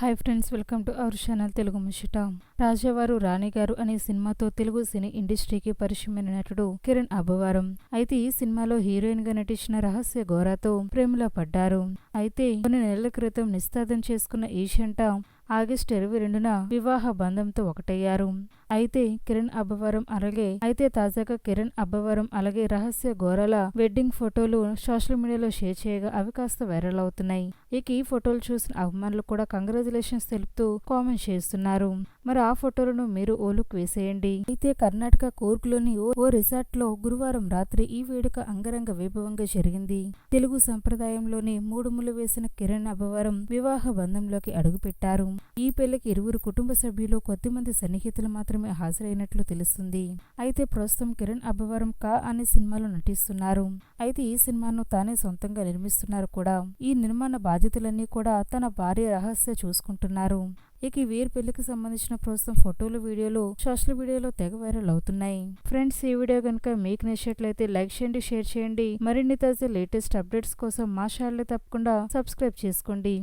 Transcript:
Hi friends welcome to our channel Telugu ముషిట రాజావారు రాణిగారు అనే సినిమాతో తెలుగు సినీ ఇండస్ట్రీకి పరిచయమైన నటుడు కిరణ్ అబ్బవరం. అయితే ఈ సినిమాలో హీరోయిన్గా నటించిన రహస్య గోరాతో ప్రేమలో పడ్డారు. అయితే కొన్ని నెలల క్రితం నిస్తాదం చేసుకున్న ఈ జంట ఆగస్టు ఇరవై రెండున వివాహ బంధంతో ఒకటయ్యారు. అయితే కిరణ్ అబ్బవరం అలాగే అయితే తాజాగా కిరణ్ అబ్బవరం అలాగే రహస్య గోరల వెడ్డింగ్ ఫోటోలు సోషల్ మీడియాలో షేర్ చేయగా అవి కాస్త వైరల్ అవుతున్నాయి. ఇక ఈ ఫోటోలు చూసిన అభిమానులు కూడా కంగ్రాచులేషన్స్ తెలుపుతూ కామెంట్ చేస్తున్నారు. మరి ఆ ఫోటోలను మీరు ఓలుకు వేసేయండి. అయితే కర్ణాటక కూర్గ్లోని ఓ ఓ రిసార్ట్లో గురువారం రాత్రి ఈ వేడుక అంగరంగ వైభవంగా జరిగింది. తెలుగు సంప్రదాయంలోని మూడు ముళ్ళు వేసిన కిరణ్ అబ్బవరం వివాహ బంధంలోకి అడుగుపెట్టారు. ఈ పెళ్ళికి ఇరువురు కుటుంబ సభ్యులు కొద్దిమంది సన్నిహితులు మాత్రమే హాజరైనట్లు తెలుస్తుంది. అయితే ప్రస్తుతం కిరణ్ అబ్బవరం కా అనే సినిమాలో నటిస్తున్నారు. అయితే ఈ సినిమాను తానే సొంతంగా నిర్మిస్తున్నారు కూడా. ఈ నిర్మాణ బాధ్యతలన్నీ కూడా తన భార్య రహస్య చూసుకుంటున్నారు. ఇక వీరి పెళ్ళికి సంబంధించిన ప్రస్తుతం ఫోటోలు వీడియోలు సోషల్ మీడియాలో తెగ వైరల్ అవుతున్నాయి. ఫ్రెండ్స్ ఈ వీడియో కనుక మీకు నచ్చినట్లయితే లైక్ చేయండి షేర్ చేయండి. మరిన్ని తాజా లేటెస్ట్ అప్డేట్స్ కోసం మా ఛానల్ తప్పకుండా సబ్స్క్రైబ్ చేసుకోండి.